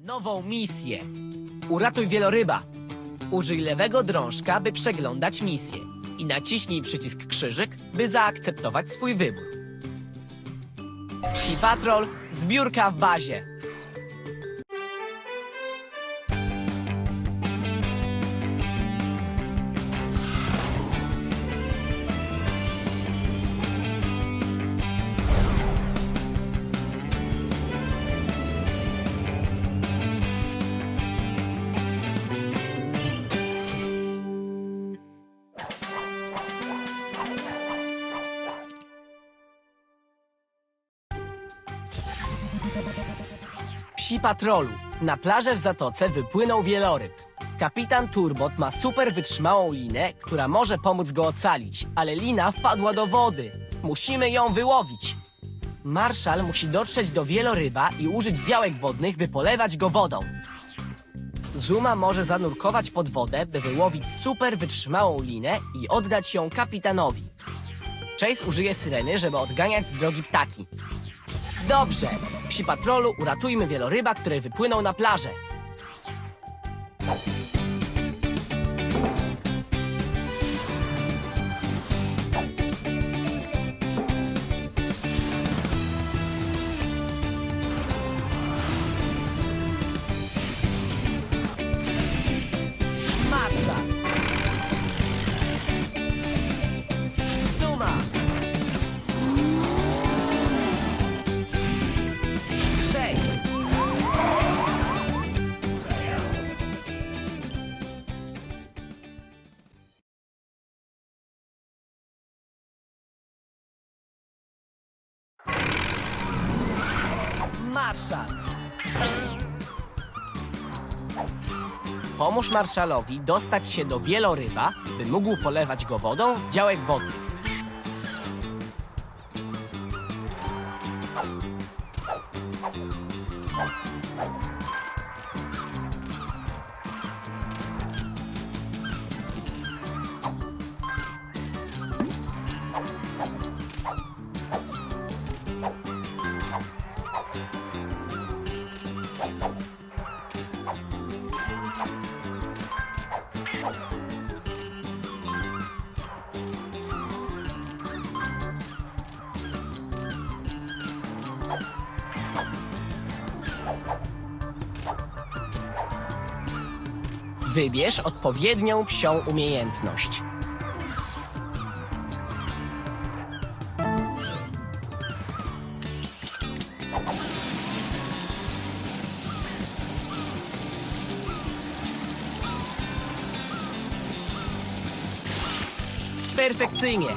Nową misję. Uratuj wieloryba. Użyj lewego drążka, by przeglądać misję. I naciśnij przycisk krzyżyk, by zaakceptować swój wybór. Psi Patrol, zbiórka w bazie. Psi Patrolu. Na plażę w Zatoce wypłynął wieloryb. Kapitan Turbot ma super wytrzymałą linę, która może pomóc go ocalić, ale lina wpadła do wody. Musimy ją wyłowić. Marszal musi dotrzeć do wieloryba i użyć działek wodnych, by polewać go wodą. Zuma może zanurkować pod wodę, by wyłowić super wytrzymałą linę i oddać ją kapitanowi. Chase użyje syreny, żeby odganiać z drogi ptaki. Dobrze. Psi patrolu, uratujmy wieloryba, który wypłynął na plażę. Marszal! Pomóż marszalowi dostać się do wieloryba, by mógł polewać go wodą z działek wodnych. Wybierz odpowiednią psią umiejętność. Perfekcyjnie.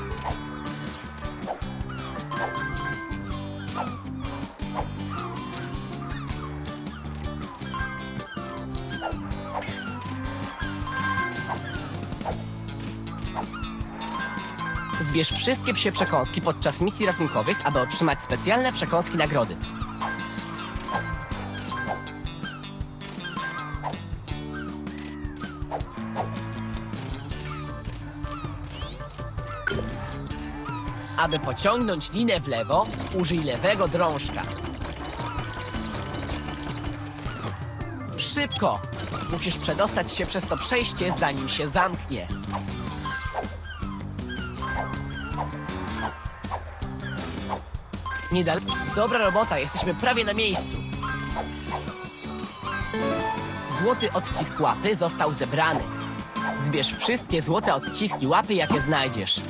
Zbierz wszystkie psie przekąski podczas misji ratunkowych, aby otrzymać specjalne przekąski nagrody. Aby pociągnąć linę w lewo, użyj lewego drążka. Szybko! Musisz przedostać się przez to przejście, zanim się zamknie. Niedal... Dobra robota, jesteśmy prawie na miejscu. Złoty odcisk łapy został zebrany. Zbierz wszystkie złote odciski łapy, jakie znajdziesz.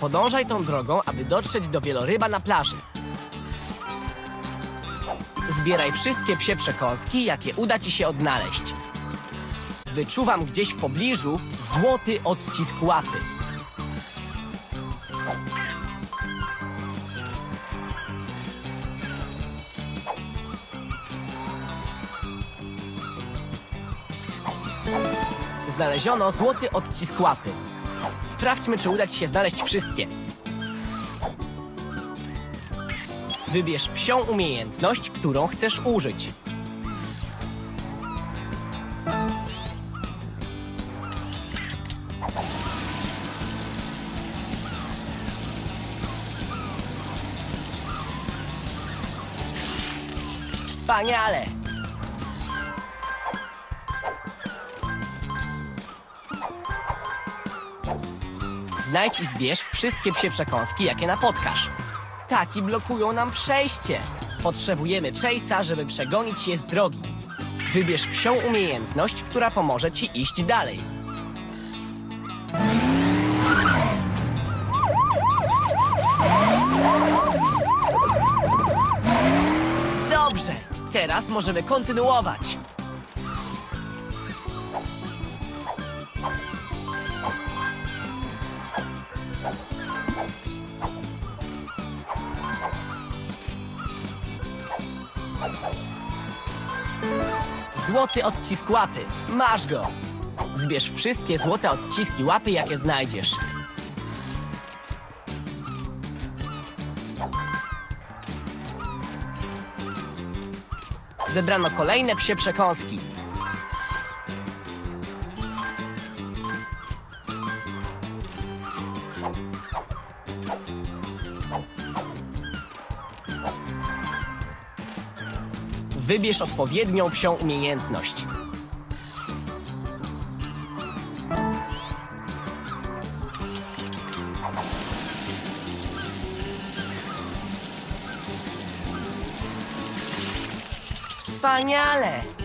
Podążaj tą drogą, aby dotrzeć do wieloryba na plaży. Zbieraj wszystkie psie przekąski, jakie uda ci się odnaleźć. Wyczuwam gdzieś w pobliżu złoty odcisk łapy. Znaleziono złoty odcisk łapy. Sprawdźmy, czy uda ci się znaleźć wszystkie. Wybierz psią umiejętność, którą chcesz użyć. Wspaniale! Znajdź i zbierz wszystkie psie przekąski, jakie napotkasz. Taki blokują nam przejście. Potrzebujemy Chase'a, żeby przegonić je z drogi. Wybierz psią umiejętność, która pomoże ci iść dalej. Dobrze, teraz możemy kontynuować. Złoty odcisk łapy. Masz go. Zbierz wszystkie złote odciski łapy, jakie znajdziesz. Zebrano kolejne psie przekąski. Wybierz odpowiednią psią umiejętność. Wspaniale!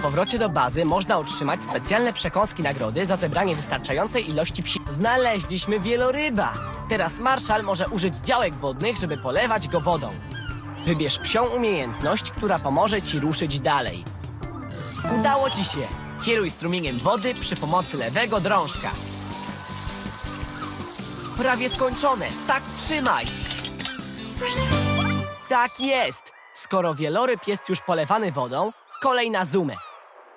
Powrocie do bazy można otrzymać specjalne przekąski nagrody za zebranie wystarczającej ilości psi. Znaleźliśmy wieloryba! Teraz Marszal może użyć działek wodnych, żeby polewać go wodą. Wybierz psią umiejętność, która pomoże ci ruszyć dalej. Udało ci się! Kieruj strumieniem wody przy pomocy lewego drążka. Prawie skończone! Tak trzymaj! Tak jest! Skoro wieloryb jest już polewany wodą, kolej na Zumę.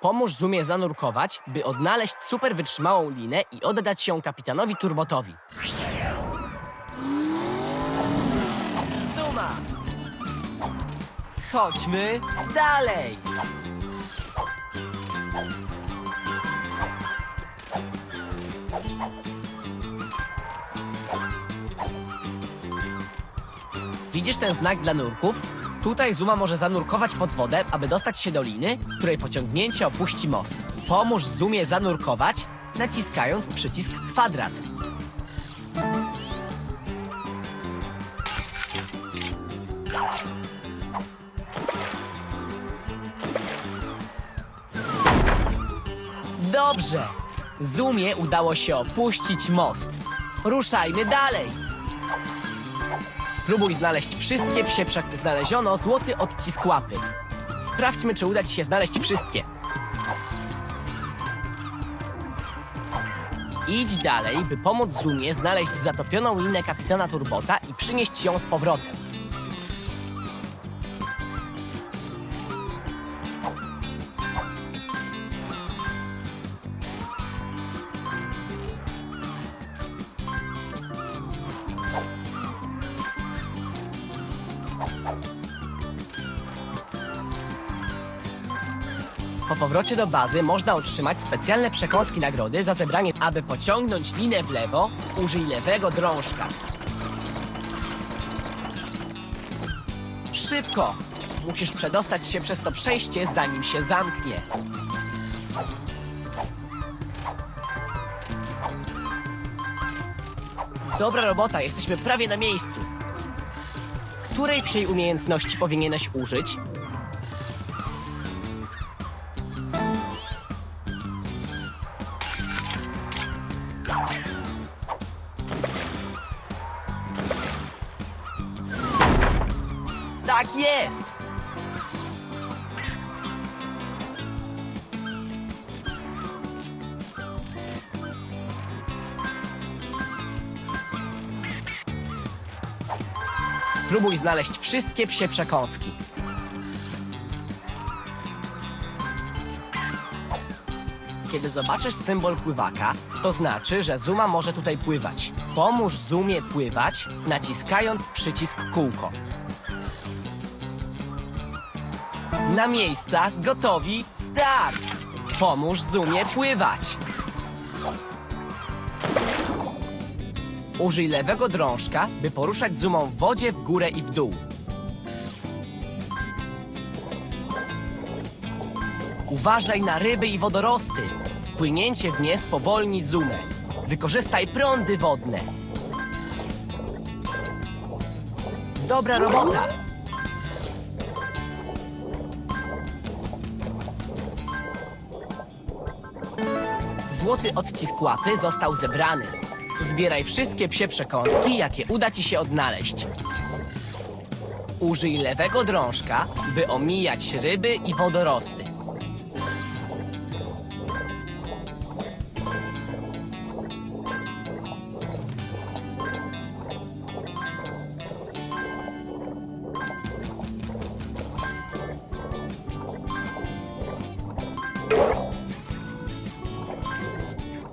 Pomóż Zumie zanurkować, by odnaleźć super wytrzymałą linę i oddać ją kapitanowi Turbotowi. Zuma! Chodźmy dalej! Widzisz ten znak dla nurków? Tutaj Zuma może zanurkować pod wodę, aby dostać się do liny, której pociągnięcie opuści most. Pomóż Zumie zanurkować, naciskając przycisk kwadrat. Dobrze! Zumie udało się opuścić most. Ruszajmy dalej! Spróbuj znaleźć wszystkie psie przek... Znaleziono złoty odcisk łapy. Sprawdźmy, czy uda ci się znaleźć wszystkie. Idź dalej, by pomóc Zumie znaleźć zatopioną linę kapitana Turbota i przynieść ją z powrotem. Po powrocie do bazy można otrzymać specjalne przekąski nagrody za zebranie. Aby pociągnąć linę w lewo, użyj lewego drążka. Szybko! Musisz przedostać się przez to przejście, zanim się zamknie. Dobra robota, jesteśmy prawie na miejscu. Której psiej umiejętności powinieneś użyć? Spróbuj znaleźć wszystkie psie przekąski. Kiedy zobaczysz symbol pływaka, to znaczy, że Zuma może tutaj pływać. Pomóż Zumie pływać, naciskając przycisk kółko. Na miejsca, gotowi, start! Pomóż Zumie pływać! Użyj lewego drążka, by poruszać zumą w wodzie w górę i w dół. Uważaj na ryby i wodorosty. Płynięcie w nie spowolni zumę. Wykorzystaj prądy wodne. Dobra robota! Złoty odcisk łapy został zebrany. Zbieraj wszystkie psie przekąski, jakie uda ci się odnaleźć. Użyj lewego drążka, by omijać ryby i wodorosty.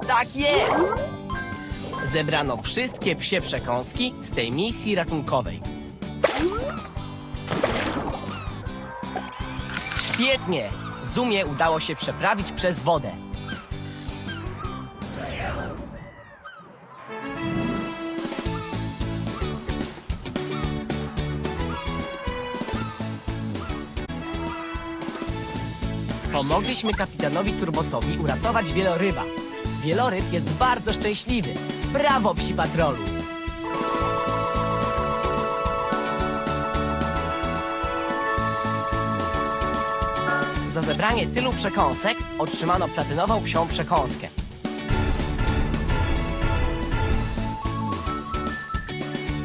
Tak jest! Zebrano wszystkie psie przekąski z tej misji ratunkowej. Świetnie! Zumie udało się przeprawić przez wodę. Pomogliśmy kapitanowi Turbotowi uratować wieloryba. Wieloryb jest bardzo szczęśliwy. Brawo, psi patrolu! Za zebranie tylu przekąsek otrzymano platynową psią przekąskę.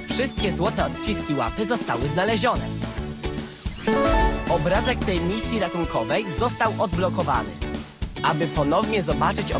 Wszystkie złote odciski łapy zostały znalezione. Obrazek tej misji ratunkowej został odblokowany. Aby ponownie zobaczyć